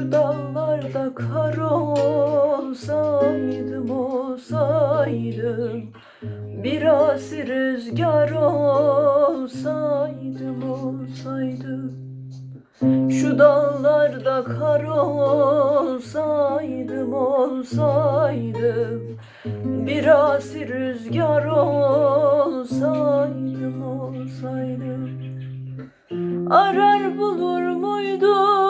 Şu dağlarda kar olsaydım olsaydım Biraz rüzgar olsaydım olsaydım. Şu dağlarda kar olsaydım olsaydım Biraz rüzgar olsaydım olsaydım. Arar bulur muydun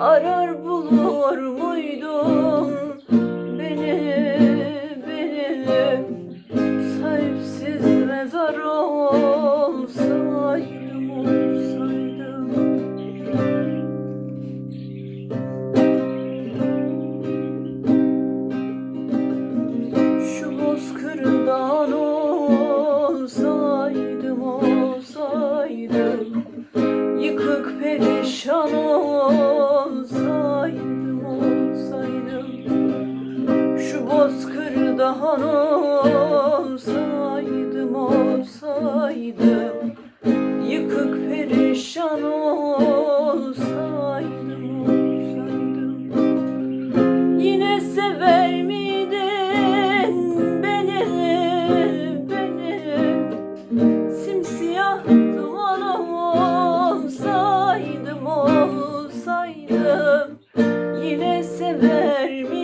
Arar bulur muydun perişan olsaydım olsaydım. Şu bozkırdan olsaydım olsaydım vermiş.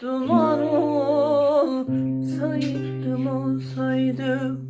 두 번.